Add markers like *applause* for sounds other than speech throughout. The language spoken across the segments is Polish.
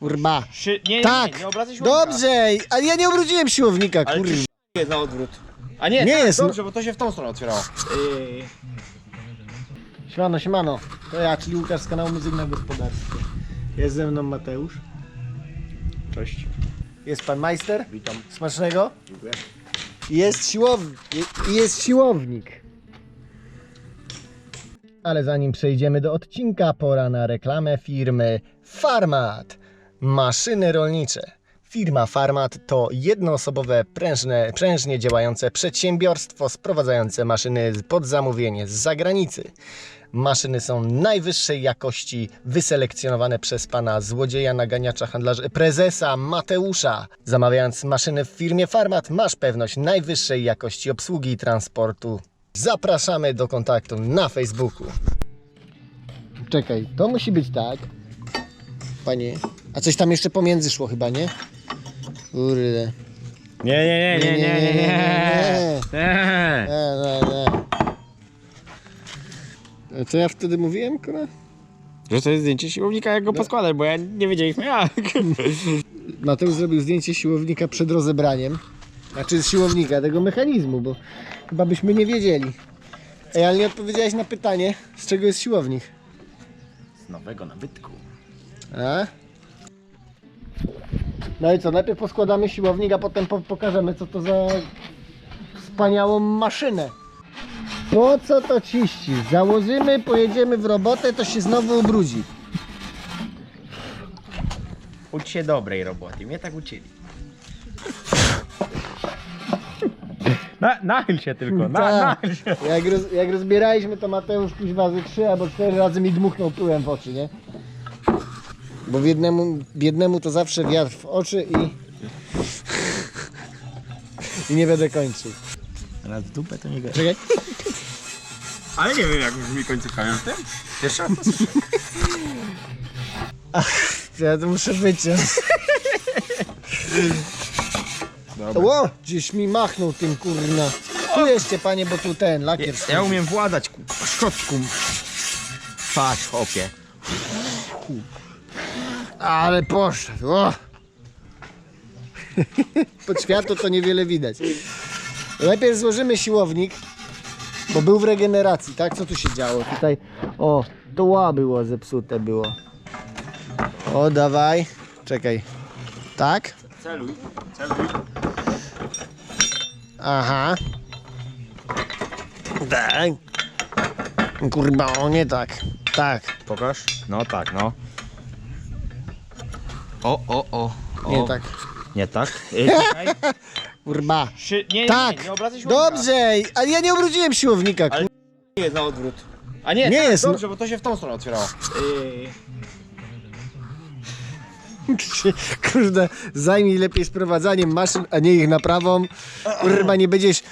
Kurwa. Szy... Nie, nie, Tak, nie, nie obracaj siłownika. dobrze, ale ja nie obróciłem siłownika, Ale kurwa. ty jest na odwrót. A nie, Nie tak, jest, no. dobrze, bo to się w tą stronę otwierało. Yy, Siemano, siemano. To ja, czyli Łukasz z kanału Muzyk na Gospodarstwie. Jest ze mną Mateusz. Cześć. Jest pan majster. Witam. Smacznego. Dziękuję. Jest siłownik. Jest siłownik. Ale zanim przejdziemy do odcinka, pora na reklamę firmy Farmat. Maszyny rolnicze. Firma Farmat to jednoosobowe, prężne, prężnie działające przedsiębiorstwo sprowadzające maszyny pod zamówienie z zagranicy. Maszyny są najwyższej jakości, wyselekcjonowane przez pana złodzieja, naganiacza, handlarzy, prezesa Mateusza. Zamawiając maszyny w firmie Farmat, masz pewność najwyższej jakości obsługi i transportu. Zapraszamy do kontaktu na Facebooku. Czekaj, to musi być tak. Panie, a coś tam jeszcze pomiędzy szło chyba, nie? Kurde. Nie, nie, nie, nie, nie, nie, nie. nie. nie. Nie, nie, nie. A Co ja wtedy mówiłem, kurwa? Że to jest zdjęcie siłownika, jak go poskładać, bo ja nie wiedzieliśmy jak. *laughs* Mateusz zrobił zdjęcie siłownika przed rozebraniem. Znaczy z siłownika, tego mechanizmu, bo chyba byśmy nie wiedzieli. Ej, ale nie odpowiedziałeś na pytanie, z czego jest siłownik. Z nowego nabytku. A? No i co, najpierw poskładamy siłownik, a potem po pokażemy co to za wspaniałą maszynę. Po co to ciści? Założymy, pojedziemy w robotę, to się znowu ubrudzi. Ucz się dobrej roboty, mnie tak uczyli. Na, nachyl się tylko, na, Tak. nachyl się. Jak, roz, jak rozbieraliśmy to Mateusz kuźwa ze trzy albo cztery razy mi dmuchnął pyłem w oczy, nie? Bo biednemu, biednemu to zawsze wiatr w oczy i... I nie będę kończył. Raz w dupę to nie gada. Czekaj. Ale nie wiem jak brzmi końcówka, wiesz tym? Pierwszy raz? Ja to muszę wyciąć. Ło! Gdzieś mi machnął tym kurna. Tu jeszcze panie, bo tu ten lakier Ja, ja umiem władać ku, szczotką. Patrz, hopie. Ale poszedł. O! *laughs* Pod światło to niewiele widać. Najpierw złożymy siłownik, bo był w regeneracji, tak? Co tu się działo? Tutaj, o, doła było zepsute było. O, dawaj. Czekaj. Tak? Celuj, celuj. Aha. Tak. Kurwa, o nie tak. Tak. Pokaż. No tak, no. O, o, o. o. Nie tak. Nie tak. *laughs* Czekaj. Szy... Nie, nie, Tak. nie, nie obracaj siłownika. Dobrze, ale ja nie obróciłem siłownika. Ale- kur- Nie jest na odwrót. A nie, Nie tak, jest, no. Dobrze, bo to się w tą stronę otwierało. Yy, *laughs* Kurde, zajmij lepiej sprowadzaniem maszyn, a nie ich naprawą. Kurwa, nie będziesz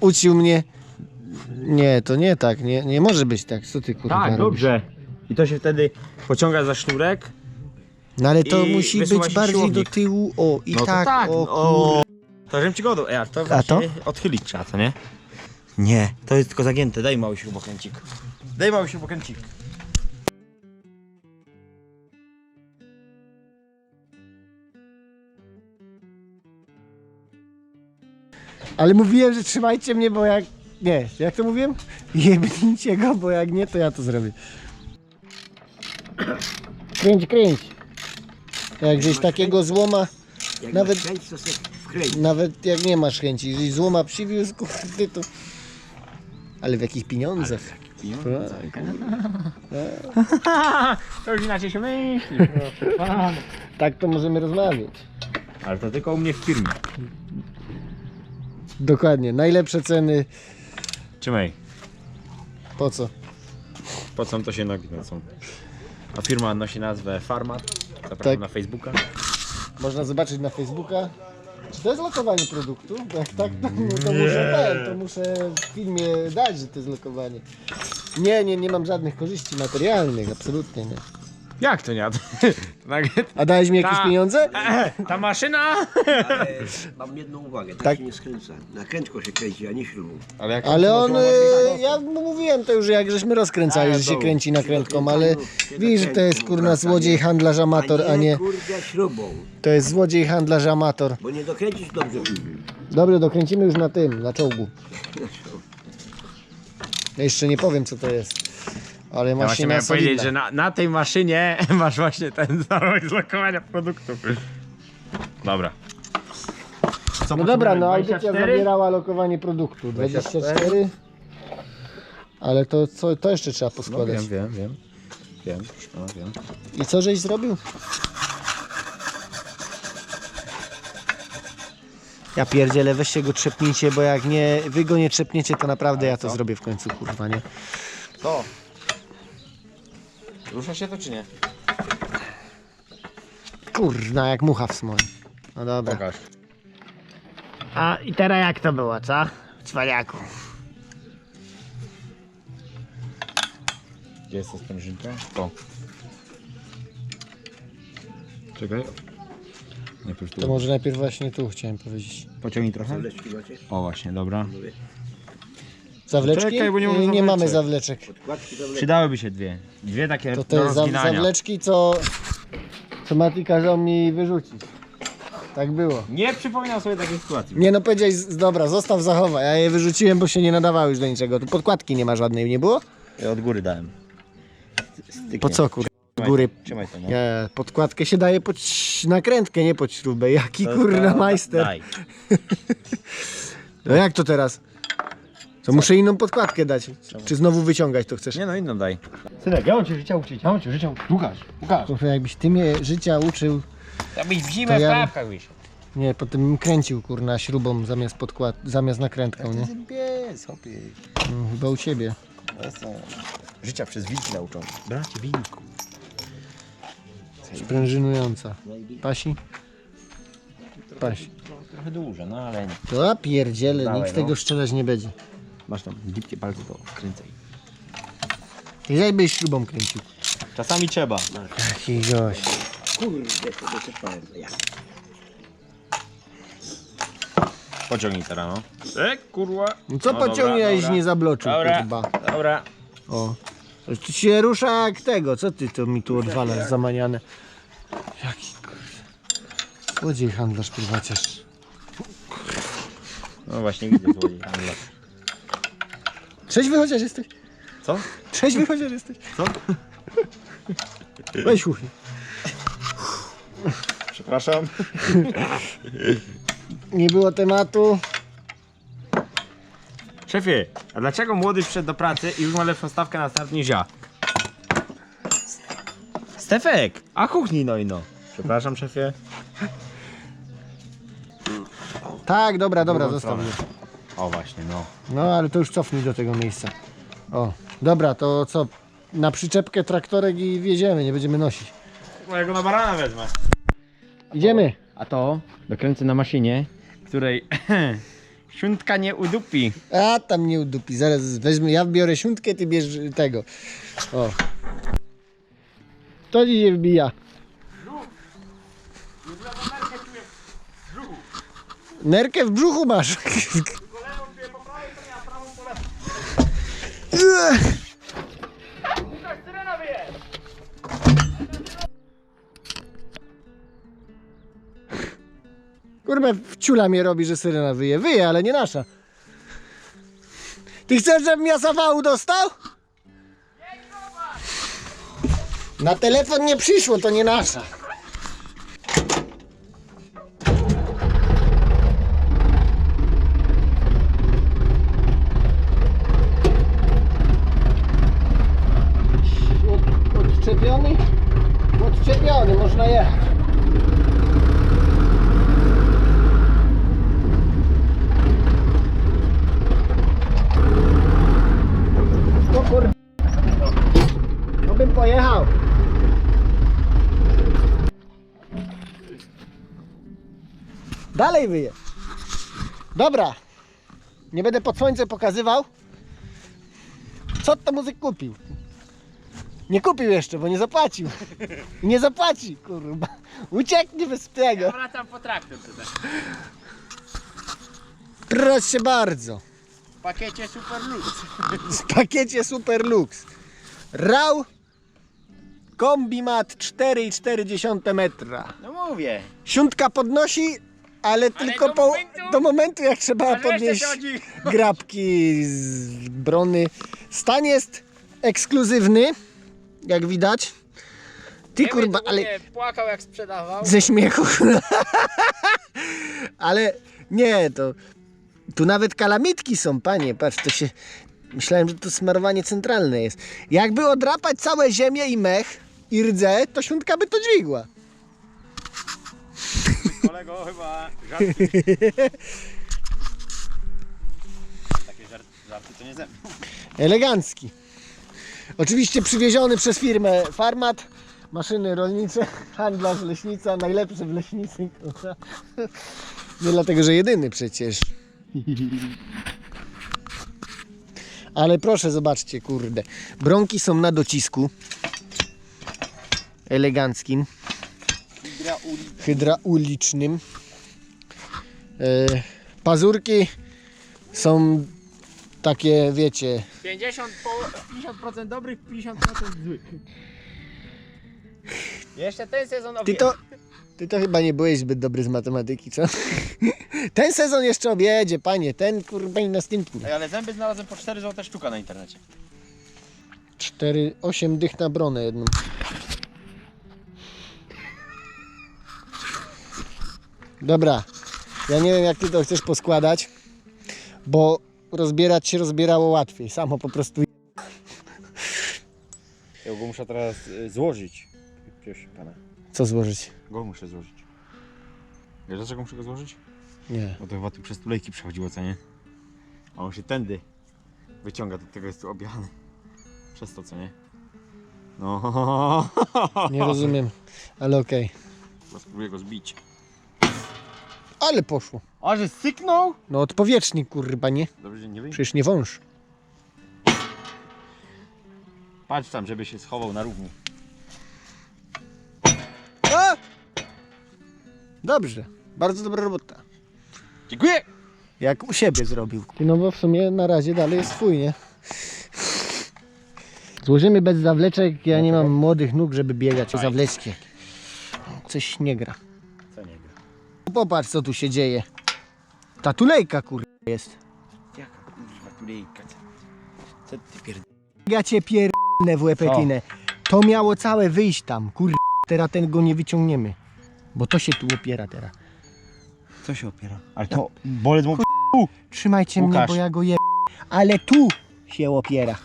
ucił mnie. Nie, to nie tak, nie, nie może być tak. Co ty kurwa tak, robisz? dobrze. I to się wtedy pociąga za sznurek. No ale to I musi wysuwa być się bardziej siłownik. do tyłu. O, i No to tak, tak, o, o. To żebym ci go dał. Ej, a to właśnie to? odchylić trzeba, co nie? Nie, to jest tylko zagięte. Daj mały śrubokręcik. Daj mały śrubokręcik. Ale mówiłem, że trzymajcie mnie, bo jak... Nie, jak to mówiłem? Jebnijcie go, bo jak nie, to ja to zrobię. Kręć, kręć. Jak gdzieś takiego złoma, Jak Nawet- masz chęć, to sobie nawet jak nie masz chęci, jeżeli złoma przywiózł, kurde, to... Ale w jakich pieniądzach? Tak. *laughs* To już inaczej się myśli. Tak to możemy rozmawiać. Ale to tylko u mnie w firmie. Dokładnie, najlepsze ceny, Trzymaj. po co? Po co to się nogi nocą? A firma nosi nazwę Farmat. Zapraszam Tak. na Facebooka. Można zobaczyć na Facebooka. Czy to jest lokowanie produktu? Bo jak tak, to, to muszę ten, to muszę w filmie dać, że to jest lokowanie. Nie, nie, nie mam żadnych korzyści materialnych, absolutnie nie. Jak to nie? A dałeś mi jakieś Ta- pieniądze? Ta maszyna! Ale mam jedną uwagę, tak, Tak. się nie skręca. Nakrętką się kręci, a nie śrubą. Ale, jak Ale on, y, ja mu mówiłem to już, jak żeśmy rozkręcali, że się kręci nakrętką, ale widzisz, że to jest kurna złodziej, handlarz amator, a nie, kurde śrubą, to jest złodziej, handlarz amator. bo nie dokręcisz dobrze. Dobrze, dokręcimy już na tym, na czołgu. Ja jeszcze nie powiem co to jest, ale Ja właśnie miałem powiedzieć, że na, na tej maszynie *laughs* masz właśnie ten zarobek z lokowania produktów. Dobra. Co No dobra, no audycja 24? zabierała lokowanie produktu, 24. Ale to, co, to jeszcze trzeba No poskładać. wiem, wiem, wiem. Wiem, no, wiem. I co żeś zrobił? Ja pierdzielę, weźcie go trzepnijcie, bo jak nie, wy go nie trzepniecie, to naprawdę ja to zrobię w końcu, kurwa, nie? Co? Rusza się to czy nie? Kurna, jak mucha w smolie. No dobra. Pokaż. A i teraz jak to było, co? Cwaniaku. Gdzie jest ta sprężynka? O. Czekaj. Najpierw tu. To może najpierw właśnie tu chciałem powiedzieć. Pociągnij trochę. O właśnie, dobra. Zawleczki? Czekaj, bo nie mamy nie zawleczek. mamy zawleczek. Podkładki. Przydałyby się dwie. Dwie takie To do te za, rozginania. zawleczki, co, co Mati każą mi wyrzucić. Tak było. Nie przypominam sobie takiej sytuacji. Nie no powiedziałeś, z- dobra, zostaw, zachowaj. Ja je wyrzuciłem, bo się nie nadawały już do niczego. Tu podkładki nie ma żadnej, nie było? Ja od góry dałem. Styknie. Po co, kur... Trzymaj góry? Trzymaj to, no. Nie, podkładkę się daje pod ś- nakrętkę, nie pod śrubę. Jaki kurna majster. Daj. *laughs* No jak to teraz? To muszę inną podkładkę dać. Czy znowu wyciągać to chcesz? Nie no, inną daj. Synek, ja mam cię życia uczyć, ja mam cię życia uczyć. Łukasz, Łukasz. Kurwa, jakbyś ty mnie życia uczył, Abyś w To zimę ja- w klapkach byś. nie, potem bym kręcił kurna śrubą zamiast podkład, zamiast nakrętką, nie? Pies, hopie. No, chyba u ciebie. Życia przez wilki nauczony. Bracie wilku. Sprężynująca. Pasi? Pasi. Trochę duże, no ale nie. To ja pierdzielę, Dawaj, nikt no. tego strzelać nie będzie. Masz tam gipkie palce, to kręcaj. Jakbyś śrubą kręcił. Czasami trzeba. Taki gość. Kurde, to doczepałem. Ja. Pociągnij teraz, no. E, kurwa. No co No pociągnąłeś dobra, nie zabloczył, Dobra, kurwa. dobra. O. Tu się rusza jak tego, co ty to mi tu odwalasz zamaniane? Jaki kurde. Złodziej handlarz prywaciarz. No właśnie widzę złodziej. handla. Trzeźwy chociaż jesteś? Co? Trzeźwy chociaż jesteś? Co? Weź uchy. Przepraszam. Nie było tematu. Szefie, a dlaczego młody wszedł do pracy i już ma lepszą stawkę na start niż ja? Stefek, a kuchnij no i no. Przepraszam szefie. Tak, dobra, dobra, zostaw mnie. O właśnie, no. No ale to już cofnij do tego miejsca. O, dobra, to co? Na przyczepkę traktorek i wjedziemy, nie będziemy nosić. No ja go na barana wezmę. Idziemy. A to dokręcę na maszynie, której *clears throat* siuntka nie udupi. A tam nie udupi, zaraz weźmy, ja biorę siuntkę, ty bierz tego. O. To ci się wbija. Nerkę w brzuchu masz. *laughs* Kurwa, wciula mnie robi, że syrena wyje. Wyje, ale nie nasza. Ty chcesz, żebym ja zawału dostał? Na telefon nie przyszło, to nie nasza. Od, odczepiony? Odczepiony, można jechać. No kur... No bym pojechał. Dalej wyje. Dobra. Nie będę pod słońce pokazywał. Co to muzyk kupił? Nie kupił jeszcze, bo nie zapłacił. *laughs* Nie zapłaci, kurwa. Ucieknie bez tego. Wracam po traktor tutaj. Proszę bardzo. W pakiecie Super Lux. W *laughs* pakiecie Super Lux. Rał Kombimat 4,4 metra. No mówię. Siuntka podnosi, ale tylko do po, momentu- do momentu jak trzeba podnieść *laughs* grabki z brony. Stan jest ekskluzywny, jak widać. Ty kurwa, ale Płakał jak sprzedawał. ze śmiechu. *laughs* ale nie, to tu nawet kalamitki są, panie, patrz, to się... Myślałem, że to smarowanie centralne jest. Jakby odrapać całe ziemię i mech i rdze, to siuntka by to dźwigła. Kolego chyba żarty. Takie żarty, żarty to nie ze mną. Elegancki. Oczywiście przywieziony przez firmę Farmat. Maszyny rolnicze, handlarz leśnica, najlepszy w leśnicy. kurwa. Nie dlatego, że jedyny przecież. Ale proszę, zobaczcie, kurde. Bronki są na docisku. Eleganckim. Hydraulicznym. E, pazurki są takie, wiecie, 50 po, 50% dobrych, 50% złych. Jeszcze ten sezon Ty to, ty to chyba nie byłeś zbyt dobry z matematyki, co? *laughs* Ten sezon jeszcze objedzie, panie, ten kurwa i następny. Ej, ale zęby znalazłem po 4 zł sztuka na internecie. 4, 8 dych na bronę jedną. Dobra, ja nie wiem jak ty to chcesz poskładać, bo rozbierać się rozbierało łatwiej, samo po prostu Ja go muszę teraz y, złożyć. Proszę pana. co złożyć. Go muszę złożyć. Wiesz dlaczego muszę go złożyć? Nie. Bo to chyba tu przez tulejki przechodziło, co nie? A on się tędy wyciąga, do tego jest tu objechany. Przez to, co nie? No, Nie rozumiem, ale okej. Chyba spróbuję go zbić. Ale poszło. A, że syknął? No odpowietrznik kurwa, nie? Dobrze, że nie wyjdzie. Przecież nie wąż. Patrz tam, żeby się schował na równi. A! Dobrze, bardzo dobra robota. Dziękuję! Jak u siebie zrobił. No bo w sumie na razie dalej jest twój, nie? Złożymy bez zawleczek, ja nie mam młodych nóg, żeby biegać o zawleczki. Coś nie gra. Popatrz co tu się dzieje. Ta tulejka kur... jest. Jaka kurwa tulejka? Co ty pierd... Ja cię pierdolę w łepetinę. To miało całe wyjść tam, kur... Teraz ten go nie wyciągniemy. Bo to się tu opiera teraz. Co się opiera? Ale to bolec mu... Trzymajcie mnie, Łukasz. bo ja go je... Ale tu się opiera.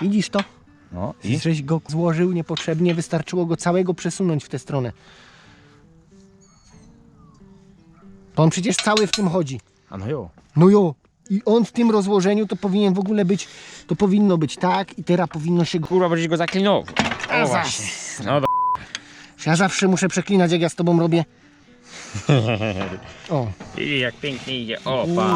Widzisz to? No Żeś go złożył niepotrzebnie, wystarczyło go całego przesunąć w tę stronę. Bo on przecież cały w tym chodzi. A no jo. No jo. I on w tym rozłożeniu to powinien w ogóle być, to powinno być tak i teraz powinno się. Kurwa, będziesz go zaklinował. A O właśnie. No do... Ja zawsze muszę przeklinać jak ja z tobą robię. *laughs* O, I jak pięknie idzie. O, pa.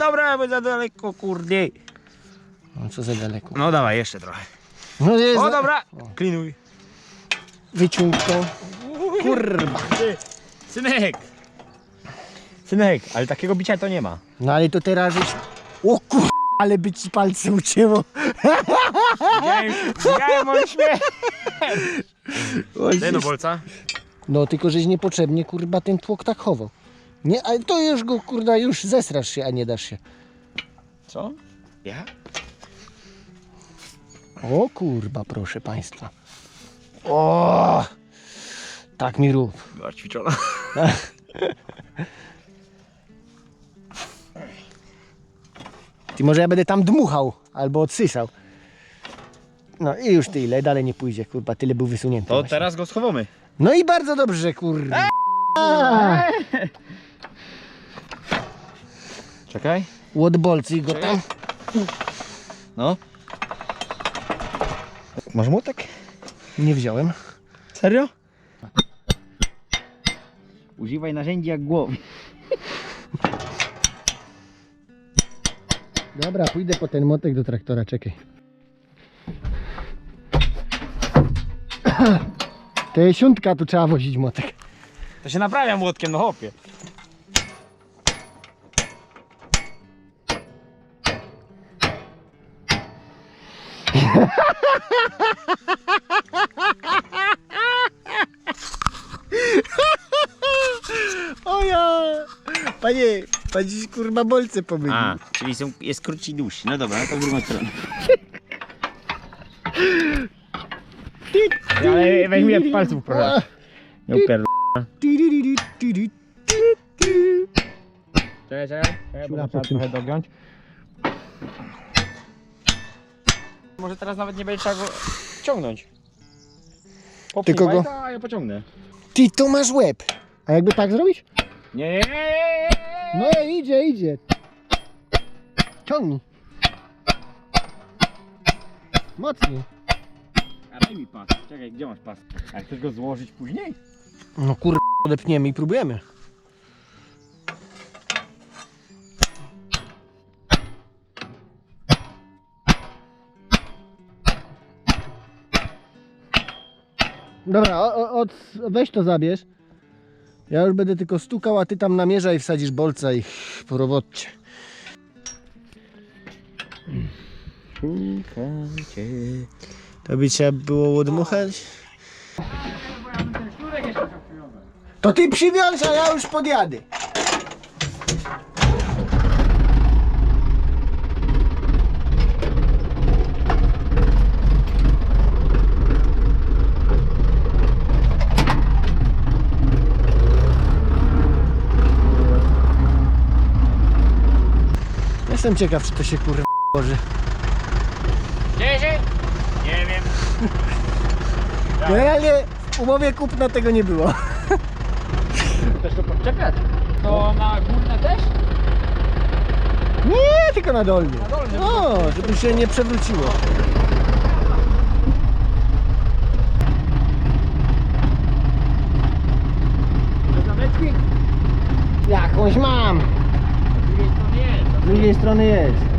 Dobra, bo za daleko, kurde. no co za daleko. No dawaj, jeszcze trochę. No jest, O, dobra. Klinuj. wyciąg to. Kurwa. Synek. Synek, ale takiego bicia to nie ma. No ale to teraz żeś... O kur... ale by ci palce ucięło. Widziałem, on śmiech. Daj no bolca. No tylko żeś niepotrzebnie kurwa ten tłok tak chował. Nie, ale to już go kurwa już zesrasz się, a nie dasz się. Co? Ja? O kurwa, proszę państwa. O! Tak mi rób. Była ćwiczona. *laughs* Ty może ja będę tam dmuchał albo odsysał. No i już tyle, dalej nie pójdzie, kurwa, tyle był wysunięty. To właśnie. teraz go schowamy. No i bardzo dobrze, kurwa. Czekaj. Łodbolcy go tam. No. Masz młotek? Nie wziąłem. Serio? Używaj narzędzi jak głowy. Dobra, pójdę po ten motek do traktora, czekaj. *clears throat* Jest siuntka, tu trzeba wozić młotek. To się naprawia młotkiem, no hopie. O ja! Panie, pan dziś kurwa bolce pomylił. A, czyli są, jest krótszy i dłuższy. No dobra, no to w drugą stronę. Ale weź mnie palców proszę. Nie upierdol. Czekaj, czekaj, czekaj, Siura bo po trzeba tym. trochę dogiąć. Może teraz nawet nie będzie trzeba go ciągnąć. Popchnij Tylko go- bajka, a ja pociągnę. Ty, to masz łeb. A jakby tak zrobić? Nie, nie, nie, nie, nie. No idzie, idzie. Ciągnij. Mocniej. A daj mi pas. Czekaj, gdzie masz pas? A chcesz go złożyć później? No kurwa, odepniemy i próbujemy. Dobra, o, o, od, weź to zabierz. Ja już będę tylko stukał, a ty tam namierzaj, wsadzisz bolca i po robocie. To by trzeba było odmuchać? To ty przywiąż, a ja już podjadę. Jestem ciekaw, czy to się kurwa boży. Dzieje się? Nie wiem. *laughs* Generalnie w umowie kupna tego nie było. *laughs* Chcesz to podczepiać? To na górne też? Nie, tylko na dolnie. Na dolne. No, żeby się nie przewróciło. Zameczki? Jakąś mam. Z drugiej strony jest.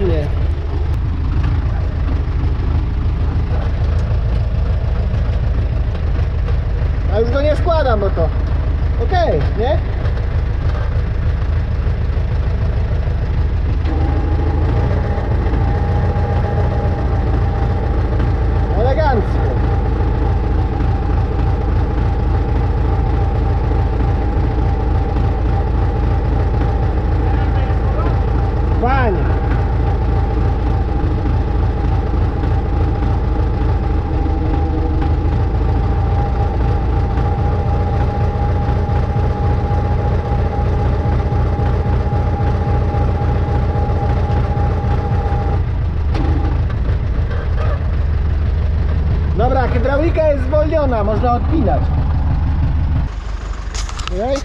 Pięknie. A już go nie składam, bo to. Okej, nie? Elegancko. Panie. Dobra, hydraulika zwolniona, można odpinać. Okej?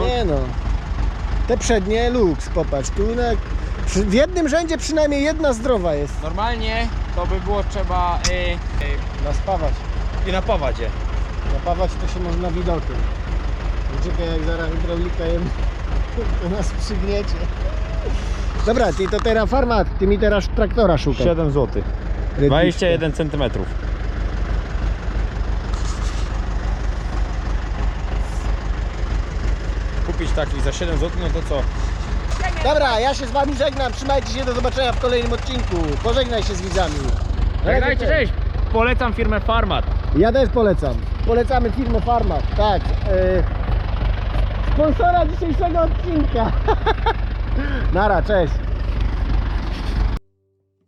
Nie no. Te przednie luks, popatrz, tu na, przy, w jednym rzędzie przynajmniej jedna zdrowa jest. Normalnie to by było trzeba y, Naspawać. y, i napawać je. Napawać to się można widokiem. Czekaj, jak zaraz hydraulika jem, to *laughs* nas przygniecie. Dobra, ty to teraz farmat, ty mi teraz traktora szukaj. 7 zł. 21 cm. tak i za 7 zł, no to co? Dobra, ja się z wami żegnam. Trzymajcie się, do zobaczenia w kolejnym odcinku. Pożegnaj się z widzami. Żegnajcie, cześć! Polecam firmę Farmat. Ja też polecam. Polecamy firmę Farmat. Tak. Yy, sponsora dzisiejszego odcinka. *laughs* Nara, cześć.